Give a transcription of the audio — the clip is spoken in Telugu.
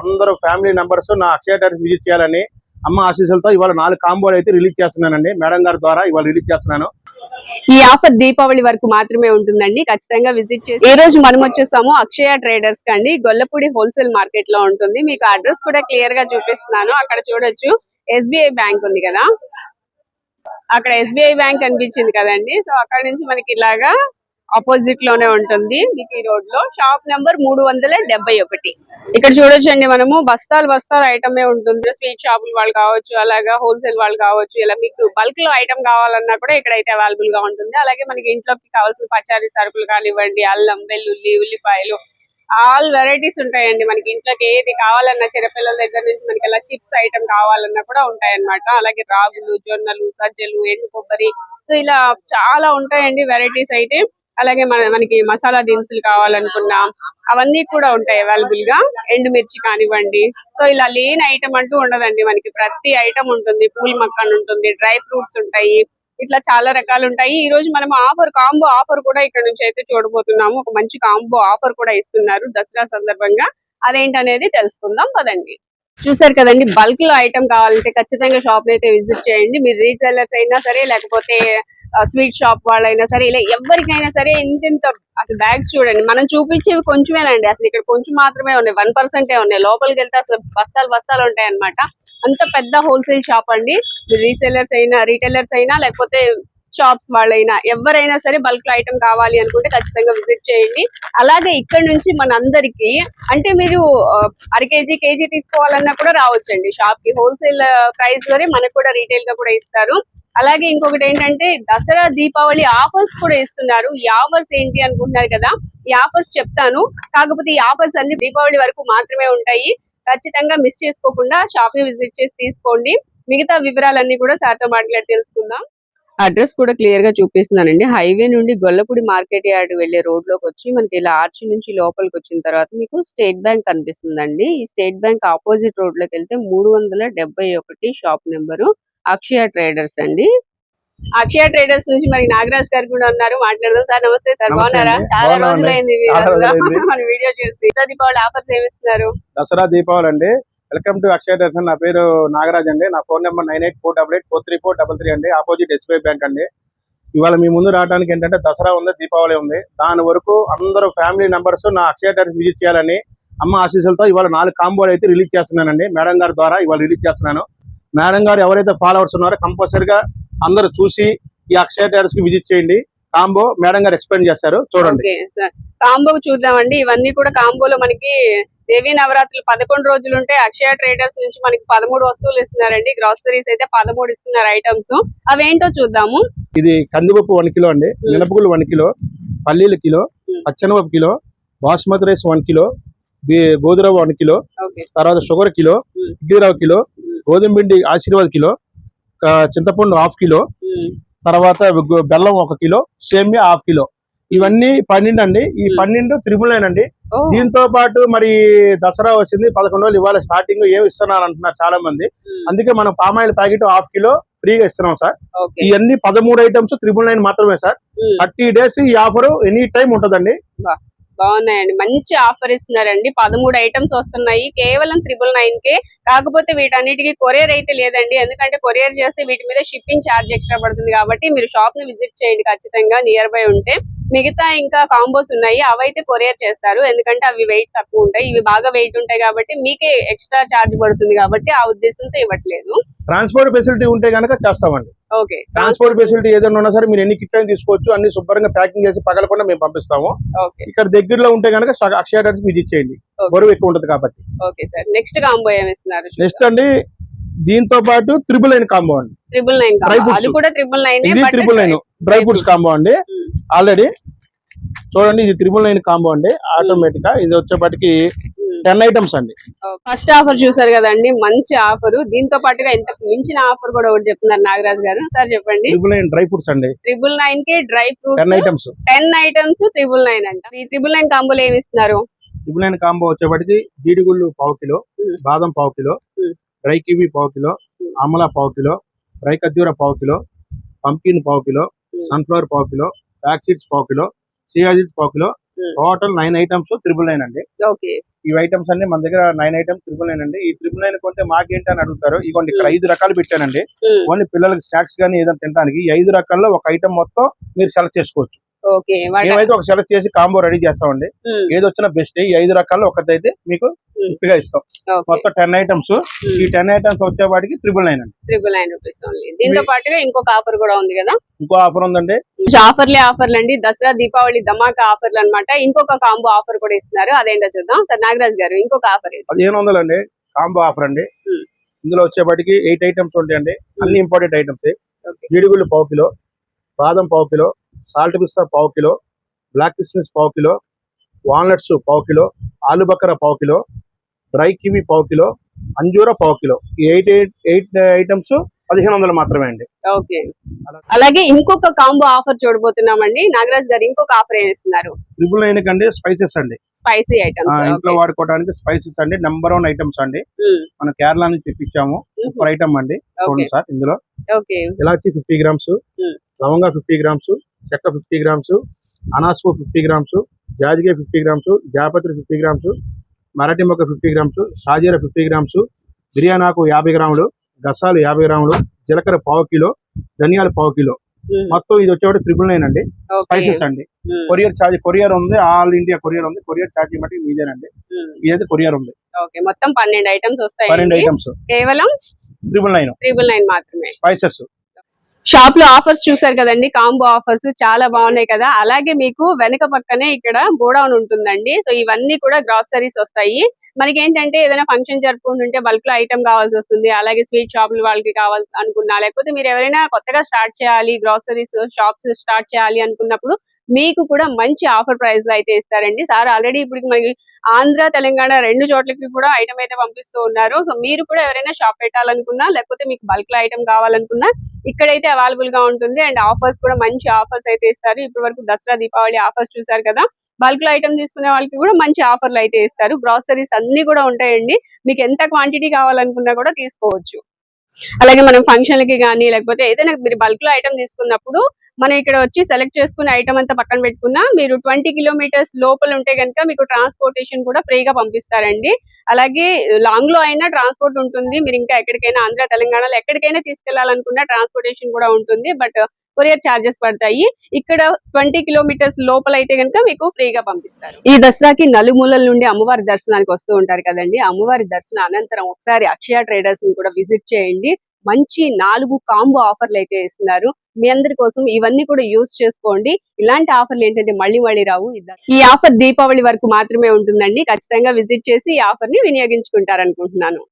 అందరూ ఫ్యామిలీ మెంబర్స్ నా అక్షయ ట్రేడర్స్ విజిట్ చేయాలని అమ్మ ఆశీస్సులతో ఇవాళ నాలుగు కాంబోలు అయితే రిలీజ్ చేస్తున్నానండి. మేడం గారి ద్వారా ఇవాళ రిలీజ్ చేస్తున్నాను. ఈ ఆఫర్ దీపావళి వరకు మాత్రమే ఉంటుందండి. ఖచ్చితంగా విజిట్ చేసి ఈ రోజు మనం వచ్చేసాము అక్షయ ట్రేడర్స్ కండి గొల్లపూడి హోల్సేల్ మార్కెట్లో ఉంటుంది. మీకు అడ్రస్ కూడా క్లియర్గా చూపిస్తున్నాను. అక్కడ చూడొచ్చు. ఎస్బీఐ బ్యాంక్ ఉంది కదా. అక్కడ ఎస్బీఐ బ్యాంక్ కనిపించింది కదండి. సో అక్కడ నుంచి మనకి ఇలాగా ఆపోజిట్లోనే ఉంటుంది. మీకు ఈ రోడ్లో షాప్ నెంబర్ మూడు వందల డెబ్బై ఒకటి. ఇక్కడ చూడొచ్చండి మనము. బస్తాలు బస్తాలు ఐటమే ఉంటుంది. స్వీట్ షాపులు వాళ్ళు కావచ్చు అలాగా హోల్సేల్ వాళ్ళు కావచ్చు ఇలా మీకు బల్క్లో ఐటమ్ కావాలన్నా కూడా ఇక్కడైతే అవైలబుల్గా ఉంటుంది. అలాగే మనకి ఇంట్లోకి కావాల్సిన పచారీ సరుకులు కానివ్వండి అల్లం వెల్లుల్లి ఉల్లిపాయలు ఆల్ వెరైటీస్ ఉంటాయండి మనకి ఇంట్లోకి. ఏది కావాలన్నా చిన్నపిల్లల దగ్గర నుంచి మనకి ఇలా చిప్స్ ఐటమ్ కావాలన్నా కూడా ఉంటాయన్నమాట. అలాగే రాగులు జొన్నలు సజ్జలు ఎండు కొబ్బరి. సో ఇలా చాలా ఉంటాయండి వెరైటీస్ అయితే. అలాగే మన మనకి మసాలా దినుసులు కావాలనుకున్నా అవన్నీ కూడా ఉంటాయి అవైలబుల్గా. ఎండుమిర్చి కానివ్వండి. సో ఇలా లేని ఐటమ్ అంటూ ఉండదండి. మనకి ప్రతి ఐటమ్ ఉంటుంది. పూల్ మక్కన్ ఉంటుంది డ్రై ఫ్రూట్స్ ఉంటాయి. ఇట్లా చాలా రకాలు ఉంటాయి. ఈ రోజు మనం ఆఫర్ కాంబో ఆఫర్ కూడా ఇక్కడ నుంచి అయితే చూడబోతున్నాము. ఒక మంచి కాంబో ఆఫర్ కూడా ఇస్తున్నారు దసరా సందర్భంగా. అదేంటనేది తెలుసుకుందాం. పదండి. చూసారు కదండి బల్క్లో ఐటమ్ కావాలంటే ఖచ్చితంగా షాప్ అయితే విజిట్ చేయండి. మీరు రీసెల్లర్స్ అయినా సరే లేకపోతే స్వీట్ షాప్ వాళ్ళైనా సరే ఇలా ఎవరికైనా సరే ఇంతింత అసలు బ్యాగ్స్ చూడండి. మనం చూపించేవి కొంచెమేనండి. అసలు ఇక్కడ కొంచెం మాత్రమే ఉన్నాయి. వన్ పర్సెంటే ఉన్నాయి. లోపలికి వెళ్తే అసలు బస్తాలు బస్తాలు ఉంటాయి అన్నమాట అంత పెద్ద హోల్సేల్ షాప్ అండి. మీరు అయినా రీటైలర్స్ అయినా లేకపోతే షాప్స్ వాళ్ళైనా ఎవరైనా సరే బల్క్లో ఐటమ్ కావాలి అనుకుంటే ఖచ్చితంగా విజిట్ చేయండి. అలాగే ఇక్కడ నుంచి మన అందరికి అంటే మీరు అర కేజీ కేజీ తీసుకోవాలన్నా కూడా రావచ్చండి. షాప్కి హోల్సేల్ ప్రైస్లోనే మనకు కూడా రీటైల్గా కూడా ఇస్తారు. అలాగే ఇంకొకటి ఏంటంటే దసరా దీపావళి ఆఫర్స్ కూడా ఇస్తున్నారు. ఈ ఆఫర్స్ ఏంటి అనుకుంటున్నారు కదా ఈ ఆఫర్స్ చెప్తాను. కాకపోతే ఈ ఆఫర్స్ అన్ని దీపావళి వరకు మాత్రమే ఉంటాయి. ఖచ్చితంగా మిస్ చేసుకోకుండా షాప్ని విజిట్ చేసి తీసుకోండి. మిగతా వివరాలన్నీ కూడా సార్తో మాట్లాడి తెలుసుకుందాం. అడ్రస్ కూడా క్లియర్గా చూపిస్తున్నానండి. హైవే నుండి గొల్లపూడి మార్కెట్ యార్డ్ వెళ్ళే రోడ్లోకి వచ్చి మనకి ఇలా ఆర్చి నుంచి లోపలికి వచ్చిన తర్వాత మీకు స్టేట్ బ్యాంక్ కనిపిస్తుందండి. ఈ స్టేట్ బ్యాంక్ ఆపోజిట్ రోడ్లోకి వెళ్తే మూడు వందల ఒకటి షాప్ నెంబరు. అక్షయ ట్రేడర్స్ అండి. అక్షయ ట్రేడర్స్ నుంచి మరి నాగరాజ్ గారు కూడా ఉన్నారు. మాట్లాడదాం. సార్ నమస్తే సార్. బాగున్నారా. చాలా. రోజులైంది. మన వీడియో చూసి. సో దీపావళి ఆఫర్స్ ఏమి ఇస్తున్నారు దసరా దీపావళి అండి. Welcome to Akshaya traders. నా పేరు నాగరాజ్ అండి. నా phone number nine eight four double eight four three four double three అండి. ఆపోజిట్ ఎస్బీఐ బ్యాంక్ అండి. ఇవాళ మీ ముందు రావడానికి ఏంటంటే దసరా ఉంది దీపావళి ఉంది. దాని వరకు అందరూ ఫ్యామిలీ మెంబర్స్ నా అక్షయ ట్రేడర్స్ విజిట్ చేయాలని అమ్మ ఆశీస్సులతో ఇవాళ నాలుగు కాంబోలు అయితే రిలీజ్ చేస్తున్నానండి. మేడం గారి ద్వారా ఇవాళ రిలీజ్ చేస్తున్నాను. మేడం గారు ఎవరైతే ఫాలోవర్స్ ఉన్నారో కంపల్సరిగా అందరూ చూసి ఈ అక్షయ ట్రేడర్స్కి విజిట్ చేయండి. కాంబో మేడం గారు ఎక్స్ప్లెయిన్ చేస్తారు. చూడండి. కాంబో చూద్దామండి. ఇవన్నీ కూడా కాంబోలో మనకి దేవీ నవరాత్రులు పదకొండు రోజులు ఉంటే అక్షయ ట్రేడర్స్ నుంచి మనకి పదమూడు వస్తువులు ఇస్తున్నారండి. గ్రాసరీస్ అయితే పదమూడు ఇస్తున్నారు ఐటమ్స్ అవేంటో చూద్దాము. ఇది కందిపప్పు వన్ కిలో అండి. మినపగుళ్ళు వన్ కిలో పల్లీలు kilo. పచ్చనపప్పు kilo Basmati rice one kilo గోధుమ వన్ కిలో తర్వాత షుగర్ కిలో. ఇడ్లీ రవ్వ కిలో గోధుమ పిండి ఆశీర్వాద్ కిలో చింతపండు హాఫ్ కిలో తర్వాత బెల్లం ఒక కిలో సేమియా హాఫ్ కిలో. ఇవన్నీ పన్నెండు అండి ఈ. పన్నెండు త్రిబుల్ నైన్ అండి ఓ, దీంతో పాటు మరి దసరా వచ్చింది పదకొండు రోజులు ఇవాళ స్టార్టింగ్ ఏమి ఇస్తున్నారు అంటున్నారు చాలా మంది అందుకే మనం పామాయిల్ ప్యాకెట్ హాఫ్ కిలో ఫ్రీగా ఇస్తున్నాం సార్. ఇవన్నీ పదమూడు ఐటమ్స్ త్రిబుల్ నైన్ మాత్రమే సార్. థర్టీ డేస్ ఈ ఆఫర్ ఎనీ టైం ఉంటదండి. బాగున్నాయండి. మంచి ఆఫర్ ఇస్తున్నారండి. పదమూడు ఐటమ్స్ వస్తున్నాయి. కేవలం త్రిబుల్ నైన్ కే. కాకపోతే వీటన్నిటికీ కొరియర్ అయితే లేదండి. ఎందుకంటే కొరియర్ చేస్తే వీటి మీద షిప్పింగ్ ఛార్జ్ ఎక్స్ట్రా పడుతుంది కాబట్టి మీరు షాప్ని విజిట్ చేయండి ఖచ్చితంగా. నియర్ బై ఉంటే మిగతా ఇంకా కాంబోస్ ఉన్నాయి. అవైతే కొరియర్ చేస్తారు. ఎందుకంటే అవి వెయిట్ తక్కువ ఉంటాయి. ఇవి బాగా వెయిట్ ఉంటాయి కాబట్టి మీకే ఎక్స్ట్రా ఛార్జ్ పడుతుంది కాబట్టి ఆ ఉద్దేశంతో ఇవ్వట్లేదు. ట్రాన్స్పోర్ట్ ఫెసిలిటీ ఉంటే కనుక చేస్తామండి. ట్రాన్స్పోర్ట్ ఫెసిలిటీ ఏదైనా ఉన్నా సరే మీరు ఎన్ని కిట్ అయినా తీసుకోవచ్చు. అన్ని శుభ్రంగా ప్యాకింగ్ చేసి పగలకుండా మేము పంపిస్తాము. ఇక్కడ దగ్గరలో ఉంటే కనుక అక్షయ డేట్స్ విజిట్ చేయండి Okay. బరువు ఎక్కువ ఉంటది కాబట్టి. నెక్స్ట్ కాంబో అండి దీంతో పాటు త్రిబుల్ నైన్ కాంబో అండి. ట్రిపుల్ నైన్ ఇది triple nine. Dry fruits combo అండి. ఆల్రెడీ చూడండి ఇది త్రిబుల్ నైన్ కాంబో అండి. ఆటోమేటిక్గా ఇది వచ్చేపటికి టెన్ ఐటమ్స్ అండి ఫస్ట్ ఆఫర్ చూసారు కదండి మంచి ఆఫర్ దీంతో పాటుగా ఇంత మించిన ఆఫర్ కూడా ఒకటి చెప్తున్నారు నాగరాజ్ గారు సార్ చెప్పండి త్రిబుల్ నైన్ డ్రై ఫ్రూట్స్ అండి ట్రిపుల్ నైన్కి dry ten fruits items ten items triple nine అంట ఈ ట్రిపుల్ నైన్ కాంబోలు ఏమి ఇస్తున్నారు త్రిబుల్ నైన్ కాంబో వచ్చేపటికి జీడిగుళ్ళు పావు కిలో. బాదం పావు కిలో. డ్రై కివీ పావు కిలో. ఆమలా పావు కిలో డ్రై ఖర్జూర పావు కిలో పంకిన్ పావు కిలో. సన్ఫ్లవర్ పావు కిలో బ్లాక్ సీడ్స్ పావు కిలో సీడ్స్ పావు kilo. Total nine items triple nine అండి. ఓకే. ఈ ఐటమ్స్ అన్ని మన దగ్గర నైన్ ఐటమ్స్ త్రిబుల్ నైన్ అండి. ఈ త్రిబుల్ నైన్ కొంటే మాకేంటి అని అడుగుతారు? ఇగోండి ఇక్కడ. ఐదు రకాలు పెట్టానండి. ఓన్లీ పిల్లలకి స్నాక్స్ కానీ ఏదైనా తినడానికి ఈ ఐదు రకాల్లో ఒక ఐటమ్ మొత్తం మీరు సెలెక్ట్ చేసుకోవచ్చు. మేమైతే ఒక సెలెక్ట్ చేసి కాంబో రెడీ చేస్తామండి. ఏది వచ్చినా బెస్ట్ ఈ ఐదు రకాల్లో ఒకటైతే మీకు గా ఇస్తాం. మొత్తం టెన్ ఐటమ్స్ ఈ టెన్ ఐటమ్స్ వచ్చేవాటికి త్రిబుల్ నైన్ అండి. ట్రిపుల్ నైన్ రూపీస్ దీంతో పాటుగా ఇంకొక ఆఫర్ కూడా ఉంది కదా? ఇంకో ఆఫర్ ఉందండి. ఆఫర్లే ఆఫర్లు అండి. దసరా దీపావళి ధమాకా ఆఫర్లు అన్నమాట. ఇంకొక కాంబో ఆఫర్ కూడా ఇస్తున్నారు. అదేంటో చూద్దాం. సార్ నాగరాజ్ గారు ఇంకొక ఆఫర్ పదిహేను వందలు అండి కాంబో ఆఫర్ అండి. ఇందులో వచ్చేపాటికి ఎయిట్ ఐటమ్స్ ఉంటాయండి. అన్ని ఇంపార్టెంట్ ఐటమ్స్ జీడిగుళ్ళు పావు కిలో బాదం పావు కిలో సాల్ట్ పిస్తా పావు కిలో బ్లాక్ కిస్మిస్ పావు కిలో వాల్నట్స్ పావు కిలో ఆలు బకర పావు కిలో డ్రై కివి పావు కిలో అంజూర పావు కిలో. ఈ ఎయిట్ ఎయిట్ ఎయిట్ ఐటమ్స్ పదిహేను వందలు మాత్రమే అండి. ఓకే. అలాగే ఇంకొక కాంబో ఆఫర్ చూడబోతున్నామండి. నాగరాజ్ గారు ఇంకొక ఆఫర్ ఏమి ఇస్తున్నారు ట్రిపుల్ నైన్ కండి స్పైసెస్ అండి. Spicy items. ఇంట్లో వాడుకోవడానికి స్పైసెస్ అండి. నెంబర్ వన్ ఐటమ్స్ అండి. మన కేరళ నుంచి తెప్పించాము. సూపర్ ఐటమ్ అండి. చూడండి సార్ ఇందులో. ఇలాచి ఫిఫ్టీ గ్రామ్స్. లవంగా ఫిఫ్టీ గ్రామ్స్ చెక్క ఫిఫ్టీ గ్రామ్స్ అనాస్పు ఫిఫ్టీ గ్రామ్స్ జాజికాయ ఫిఫ్టీ గ్రామ్స్ జాపత్రి ఫిఫ్టీ గ్రామ్స్ మరాఠీ మొక్క ఫిఫ్టీ గ్రామ్స్ షాజీర ఫిఫ్టీ గ్రామ్స్ బిర్యానాకు యాభై గ్రాములు గసాలు యాభై గ్రాములు జీలకర్ర పావు కిలో ధనియాలు పావు కిలో. మొత్తం ఇది వచ్చేవాడు త్రిబుల్ నైన్ అండి. స్పైసెస్ అండి. కొరియర్ ఛార్జ్ కొరియర్ ఉంది ఆల్ ఇండియా కొరియర్ ఉంది కొరియర్ ఛార్జ్ మట్టి మీదేనండి. ఇదైతే కొరియర్ ఉంది. మొత్తం పన్నెండు ఐటమ్స్ పన్నెండు వస్తాయి ఐటమ్స్ కేవలం త్రిబుల్ నైన్ ట్రిపుల్ నైన్ మాత్రమే. స్పైసెస్ షాప్లో ఆఫర్స్ చూసారు కదండి కాంబో ఆఫర్స్ చాలా బాగున్నాయి కదా. అలాగే మీకు వెనక పక్కనే ఇక్కడ గోడౌన్ ఉంటుందండి. సో ఇవన్నీ కూడా గ్రాసరీస్ వస్తాయి. మనకి ఏంటంటే ఏదైనా ఫంక్షన్ జరుపుకుంటుంటే బల్క్లో ఐటమ్ కావాల్సి వస్తుంది. అలాగే స్వీట్ షాపులు వాళ్ళకి కావాలి అనుకున్నా లేకపోతే మీరు ఎవరైనా కొత్తగా స్టార్ట్ చేయాలి గ్రాసరీస్ షాప్స్ స్టార్ట్ చేయాలి అనుకున్నప్పుడు మీకు కూడా మంచి ఆఫర్ ప్రైస్లో అయితే ఇస్తారండి. సార్ ఆల్రెడీ ఇప్పుడు మనకి ఆంధ్ర తెలంగాణ రెండు చోట్లకి కూడా ఐటమ్ అయితే పంపిస్తూ ఉన్నారు. సో మీరు కూడా ఎవరైనా షాప్ పెట్టాలనుకున్నా లేకపోతే మీకు బల్క్లో ఐటమ్ కావాలనుకున్నా ఇక్కడైతే అవైలబుల్గా ఉంటుంది. అండ్ ఆఫర్స్ కూడా మంచి ఆఫర్స్ అయితే ఇస్తారు. ఇప్పటి వరకు దసరా దీపావళి ఆఫర్స్ చూసారు కదా. బల్క్లో ఐటమ్ తీసుకునే వాళ్ళకి కూడా మంచి ఆఫర్లు అయితే ఇస్తారు. గ్రాసరీస్ అన్ని కూడా ఉంటాయండి. మీకు ఎంత క్వాంటిటీ కావాలనుకున్నా కూడా తీసుకోవచ్చు. అలాగే మనం ఫంక్షన్లకి కానీ లేకపోతే ఏదైనా మీరు బల్క్లో ఐటమ్ తీసుకున్నప్పుడు మనం ఇక్కడ వచ్చి సెలెక్ట్ చేసుకునే ఐటమ్ అంతా పక్కన పెట్టుకున్నా మీరు ట్వంటీ కిలోమీటర్స్ లోపల ఉంటే కనుక మీకు ట్రాన్స్పోర్టేషన్ కూడా ఫ్రీగా పంపిస్తారండి. అలాగే లాంగ్లో అయినా ట్రాన్స్పోర్ట్ ఉంటుంది. మీరు ఇంకా ఎక్కడికైనా ఆంధ్ర తెలంగాణలో ఎక్కడికైనా తీసుకెళ్ళాలనుకున్న ట్రాన్స్పోర్టేషన్ కూడా ఉంటుంది. బట్ కొరియర్ చార్జెస్ పడతాయి. ఇక్కడ ట్వంటీ కిలోమీటర్స్ లోపల అయితే కనుక మీకు ఫ్రీగా పంపిస్తారు. ఈ దసరాకి నలుమూలల నుండి అమ్మవారి దర్శనానికి వస్తూ ఉంటారు కదండి. అమ్మవారి దర్శనం అనంతరం ఒకసారి అక్షయ ట్రేడర్స్ని కూడా విజిట్ చేయండి. మంచి నాలుగు కాంబో ఆఫర్లు అయితే ఇస్తున్నారు. మీ అందరి కోసం ఇవన్నీ కూడా యూస్ చేసుకోండి. ఇలాంటి ఆఫర్లు ఏంటంటే మళ్ళీ మళ్ళీ రావు. ఇది- ఈ ఆఫర్ దీపావళి వరకు మాత్రమే ఉంటుందండి. ఖచ్చితంగా విజిట్ చేసి ఈ ఆఫర్ని వినియోగించుకుంటారనుకుంటున్నాను.